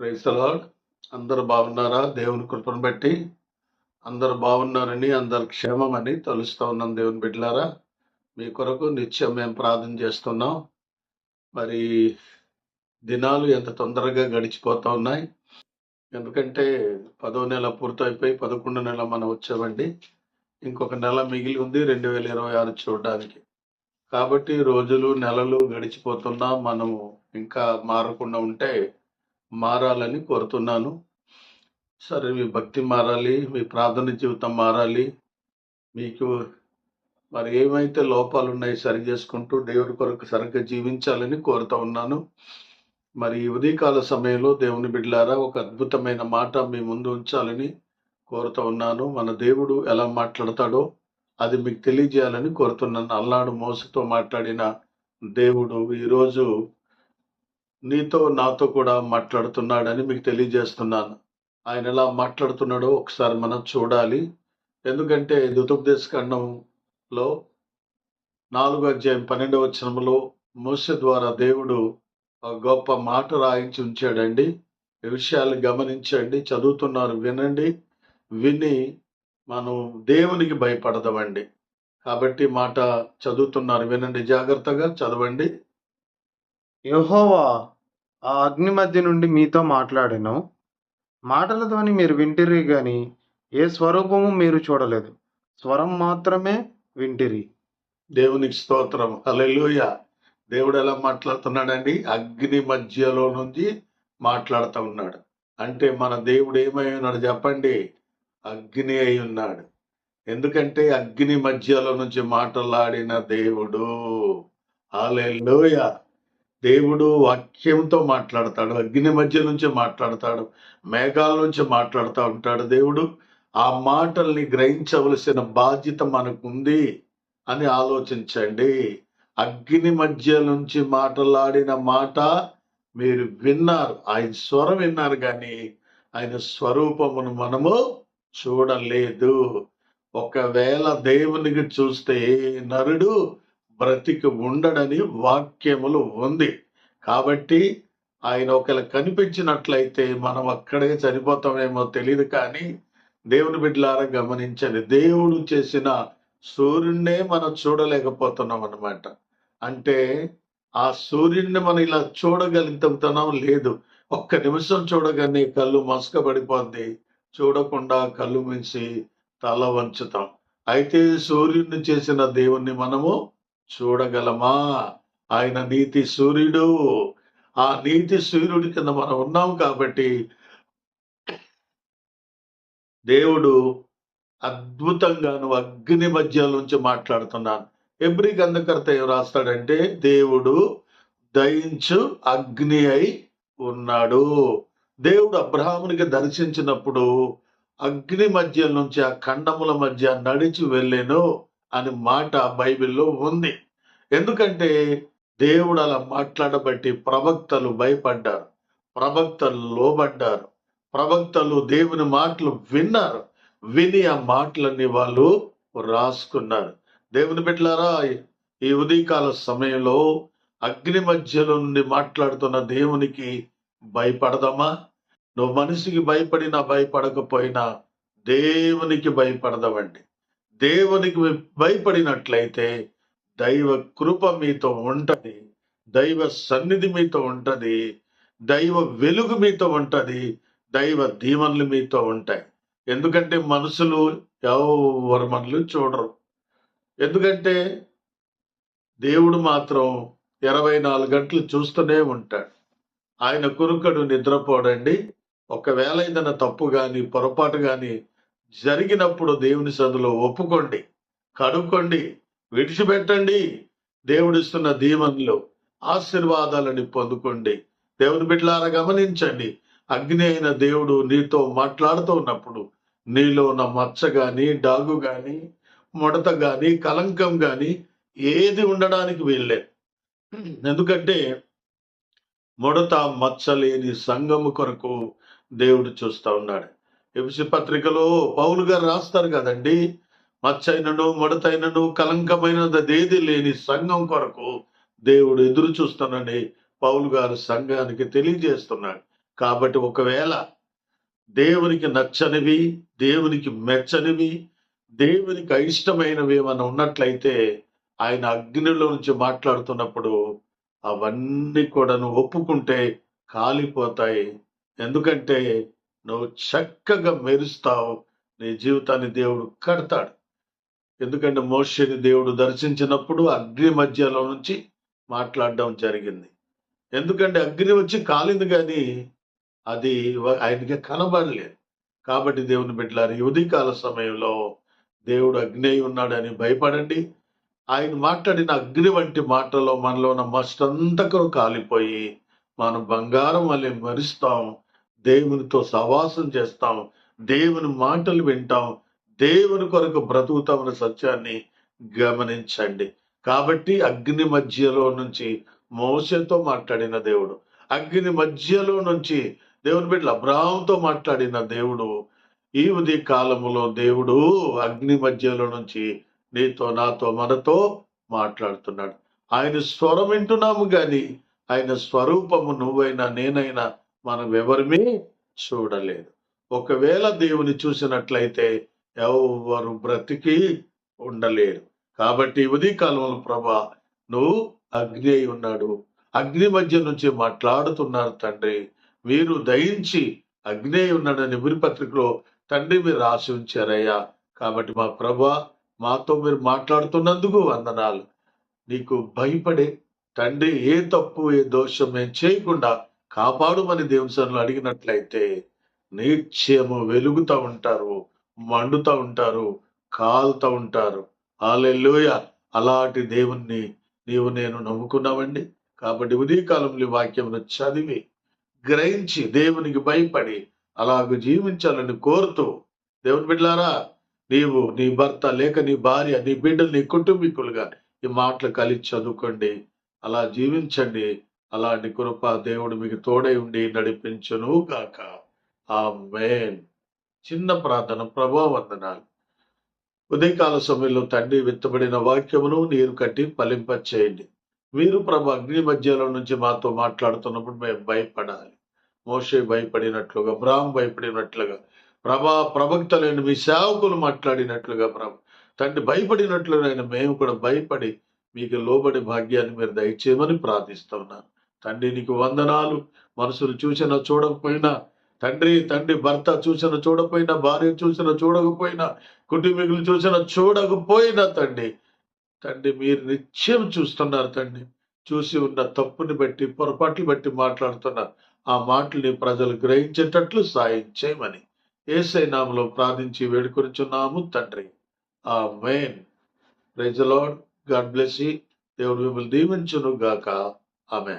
క్రైస్తలాడ్ అందరు బాగున్నారా? దేవుని కృపను బట్టి. అందరు బాగున్నారని అందరు క్షేమమని తలుస్తూ ఉన్నాం దేవుని బిడ్డలారా. మీ కొరకు నిత్యం మేము ప్రార్థన చేస్తున్నాం. మరి దినాలు ఎంత తొందరగా గడిచిపోతూ ఉన్నాయి. ఎందుకంటే పదో నెల పూర్తయిపోయి పదకొండు నెల మనం వచ్చామండి. ఇంకొక నెల మిగిలి ఉంది రెండు వేల ఇరవై ఆరు చూడడానికి. కాబట్టి రోజులు నెలలు గడిచిపోతున్నా మనము ఇంకా మారకుండా ఉంటే మారాలని కోరుతున్నాను. సరే మీ భక్తి మారాలి మీ ప్రార్థన జీవితం మారాలి. మీకు మరి ఏమైతే లోపాలు ఉన్నాయి సరి చేసుకుంటూ దేవుడి కొరకు సరిగ్గా జీవించాలని కోరుతా ఉన్నాను. మరి ఈ ఉదయకాల సమయంలో దేవుని బిడ్డలారా ఒక అద్భుతమైన మాట మీ ముందు ఉంచాలని కోరుతా ఉన్నాను. మన దేవుడు ఎలా మాట్లాడతాడో అది మీకు తెలియజేయాలని కోరుతున్నాను. అల్లాడు మోసతో మాట్లాడిన దేవుడు ఈరోజు నీతో నాతో కూడా మాట్లాడుతున్నాడని మీకు తెలియజేస్తున్నాను. ఆయన ఎలా మాట్లాడుతున్నాడో ఒకసారి మనం చూడాలి. ఎందుకంటే దుతుపదేశ ఖండంలో నాలుగో అధ్యాయం పన్నెండవ వచనంలో మోస ద్వారా దేవుడు ఒక గొప్ప మాట రాయించి ఉంచాడండి. ఈ విషయాలు గమనించండి చదువుతున్నారు వినండి. విని మనం దేవునికి భయపడదామండి. కాబట్టి మాట చదువుతున్నారు వినండి. జాగ్రత్తగా చదవండి. యహోవా ఆ అగ్ని మధ్య నుండి మీతో మాట్లాడాను. మాటల ధ్వని మీరు వింటిరి కానీ ఏ స్వరూపము మీరు చూడలేదు. స్వరం మాత్రమే వింటిరి. దేవునికి స్తోత్రం అలెలుయ దేవుడు ఎలా మాట్లాడుతున్నాడండి? అగ్ని మధ్యలో నుంచి మాట్లాడుతూ ఉన్నాడు. అంటే మన దేవుడు ఏమై ఉన్నాడు చెప్పండి? అగ్ని అయి ఉన్నాడు. ఎందుకంటే అగ్ని మధ్యలో నుంచి మాట్లాడిన దేవుడు. హల్లెలూయా. దేవుడు వాక్యంతో మాట్లాడతాడు అగ్ని మధ్య నుంచి మాట్లాడతాడు మేఘాల నుంచి మాట్లాడుతూ ఉంటాడు. దేవుడు ఆ మాటల్ని గ్రహించవలసిన బాధ్యత మనకుంది అని ఆలోచించండి. అగ్ని మధ్య నుంచి మాటలాడిన మాట మీరు విన్నారు. ఆయన స్వరం విన్నారు కానీ ఆయన స్వరూపమును మనము చూడలేదు. ఒకవేళ దేవునికి చూస్తే నరుడు బ్రతికి ఉండడని వాక్యములు ఉంది. కాబట్టి ఆయన ఒకవేళ కనిపించినట్లయితే మనం అక్కడే చనిపోతామేమో తెలియదు కానీ దేవుని బిడ్డలారా గమనించండి. దేవుడు చేసిన సూర్యుడినే మనం చూడలేకపోతున్నాం అన్నమాట. అంటే ఆ సూర్యుడిని మనం ఇలా చూడగలుగుతున్నాం లేదు. ఒక్క నిమిషం చూడగానే కళ్ళు మసకబడిపోద్ది చూడకుండా కళ్ళు మించి తల వంచుతాం. అయితే సూర్యుడిని చేసిన దేవుణ్ణి మనము చూడగలమా? ఆయన నీతి సూర్యుడు. ఆ నీతి సూర్యుడి కింద మనం ఉన్నాం కాబట్టి దేవుడు అద్భుతంగా నువ్వు అగ్ని మధ్య నుంచి మాట్లాడుతున్నాను ఎబ్రి గంధకర్త ఏం రాస్తాడంటే దేవుడు దయించు అగ్ని అయి ఉన్నాడు. దేవుడు అబ్రహామునికి దర్శించినప్పుడు అగ్ని మధ్య నుంచి ఆ ఖండముల మధ్య నడిచి వెళ్ళాను. అని మాట బైబిల్లో ఉంది. ఎందుకంటే దేవుడు అలా మాట్లాడబట్టి ప్రవక్తలు భయపడ్డారు. ప్రవక్తలు లోబడ్డారు. ప్రవక్తలు దేవుని మాటలు విన్నారు. విని ఆ మాటలన్నీ వాళ్ళు రాసుకున్నారు. దేవుని బిడ్డలారా ఈ ఉదయకాల సమయంలో అగ్ని మధ్యలో నుండి మాట్లాడుతున్న దేవునికి భయపడదామా నువ్వు మనిషికి భయపడినా భయపడకపోయినా దేవునికి భయపడదామండి దేవునికి భయపడినట్లయితే దైవ కృప మీతో ఉంటది దైవ సన్నిధి మీతో ఉంటది దైవ వెలుగు మీతో ఉంటది దైవ దీవెనలు మీతో ఉంటాయి. ఎందుకంటే మనుషులు ఎవరు మనల్ని చూడరు. ఎందుకంటే దేవుడు మాత్రం ఇరవై నాలుగు గంటలు చూస్తూనే ఉంటాడు. ఆయన కురుకడు నిద్రపోడండి. ఒకవేళ ఏదైనా తప్పు కానీ పొరపాటు కానీ జరిగినప్పుడు దేవుని సందులో ఒప్పుకోండి కడుక్కోండి విడిచిపెట్టండి. దేవుడిస్తున్న దీవెనలు ఆశీర్వాదాలని పొందుకోండి. దేవుని బిడ్డలారా గమనించండి. అగ్ని అయిన దేవుడు నీతో మాట్లాడుతూ ఉన్నప్పుడు నీలో ఉన్న మచ్చ గాని డాగు గాని ముడత గాని కలంకం గాని ఏది ఉండడానికి వీల్లేదు. ఎందుకంటే ముడత మచ్చ లేని సంఘము కొరకు దేవుడు చూస్తా ఉన్నాడు. ఎపిసి పత్రికలో పౌలు గారు రాస్తారు కదండి. మచ్చైనను ముడతైనను కలంకమైనది లేని సంఘం కొరకు దేవుడు ఎదురు చూస్తానని పౌలు గారు సంఘానికి తెలియజేస్తున్నాడు. కాబట్టి ఒకవేళ దేవునికి నచ్చనివి దేవునికి మెచ్చనివి దేవునికి అయిష్టమైనవి ఏమైనా ఉన్నట్లయితే ఆయన అగ్నిలో నుంచి మాట్లాడుతున్నప్పుడు అవన్నీ కూడా నువ్వు ఒప్పుకుంటే కాలిపోతాయి. ఎందుకంటే నువ్వు చక్కగా మెరుస్తావు. నీ జీవితాన్ని దేవుడు కడతాడు. ఎందుకంటే మోషని దేవుడు దర్శించినప్పుడు అగ్ని మధ్యలో నుంచి మాట్లాడడం జరిగింది. ఎందుకంటే అగ్ని వచ్చి కాలింది కానీ అది ఆయనకి కనబడలేదు. కాబట్టి దేవుని బిడ్డలారు ఈ ఉదయకాల సమయంలో దేవుడు అగ్ని ఉన్నాడని భయపడండి. ఆయన మాట్లాడిన అగ్ని వంటి మాటలో మనలో ఉన్న మస్తంతకు కాలిపోయి మనం బంగారం వల్లే మరుస్తాం. దేవునితో సవాసం చేస్తాం. దేవుని మాటలు వింటాం. దేవుని కొరకు బ్రతుకుతామన్న సత్యాన్ని గమనించండి. కాబట్టి అగ్ని మధ్యలో నుంచి మోసతో మాట్లాడిన దేవుడు అగ్ని మధ్యలో నుంచి దేవుని బిడ్డలు అబ్రాహంతో మాట్లాడిన దేవుడు ఈ ఉదయ కాలములో దేవుడు అగ్ని మధ్యలో నుంచి నీతో నాతో మనతో మాట్లాడుతున్నాడు. ఆయన స్వరం వింటున్నాము గాని ఆయన స్వరూపము నువ్వైనా నేనైనా మనం ఎవరిమీ చూడలేదు. ఒకవేళ దేవుని చూసినట్లయితే ఎవరు బ్రతికి ఉండలేరు. కాబట్టి ఉదయకాలంలో ఉదయ కాలంలో ప్రభా నువ్వు అగ్ని అయి ఉన్నాడు. అగ్ని మధ్య నుంచి మాట్లాడుతున్నారు తండ్రి. మీరు దయించి అగ్ని అయి ఉన్నాడని పత్రికలో తండ్రి మీరు రాసి ఉంచారయ్యా. కాబట్టి మా ప్రభా మాతో మీరు మాట్లాడుతున్నందుకు వందనాలు. నీకు భయపడే తండ్రి ఏ తప్పు ఏ దోషం మేము చేయకుండా కాపాడుమని దేవుని అడిగినట్లయితే నిత్యము వెలుగుతూ ఉంటారు మండుతూ ఉంటారు కాలుతూ ఉంటారు. ఆలెల్లోయ అలాంటి దేవుణ్ణి నీవు నేను నమ్ముకున్నావండి కాబట్టి ఉదయకాలంలో ఈ చదివి గ్రహించి దేవునికి భయపడి అలాగ జీవించాలని కోరుతూ దేవుని బిడ్డలారా నీవు నీ భర్త లేక నీ భార్య నీ బిడ్డలు నీ కుటుంబీకులుగా ఈ మాటలు కలిసి చదువుకోండి. అలా జీవించండి. అలాంటి కృప దేవుడు మీకు తోడై ఉండి నడిపించను గాక. ఆ చిన్న ప్రార్థన ప్రభా వందనాలు ఉదయకాల సమయంలో తండ్రి విత్తబడిన వాక్యమును నీరు కట్టి ఫలింపచేయండి. మీరు ప్రభు అగ్ని మధ్యలో నుంచి మాతో మాట్లాడుతున్నప్పుడు మేము భయపడాలి. మోషే భయపడినట్లుగా బ్రాహ్మ భయపడినట్లుగా ప్రభా ప్రవక్తలైన మీ సేవకులు మాట్లాడినట్లుగా ప్రభు. తండ్రి భయపడినట్లుగా మేము కూడా భయపడి మీకు లోబడి భాగ్యాన్ని మీరు దయచేయమని ప్రార్థిస్తున్నాను తండ్రి నీకు వందనాలు. మనసులు చూసినా చూడకపోయినా తండ్రి తండ్రి భర్త చూసిన చూడకపోయినా భార్య చూసిన చూడకపోయినా కుటుంబీకులు చూసిన చూడకపోయినా తండ్రి తండ్రి మీరు నిత్యం చూస్తున్నారు తండ్రి. చూసి ఉన్న తప్పుని బట్టి పొరపాట్లు బట్టి మాట్లాడుతున్నారు ఆ మాటల్ని ప్రజలు గ్రహించేటట్లు సాయం చేయమని ఏసై నామలో ప్రార్థించి వేడుకొనిచున్నాము తండ్రి. Amen praise Lord. God bless దేవుడు మిమ్మల్ని దీవించును గాక ఆమె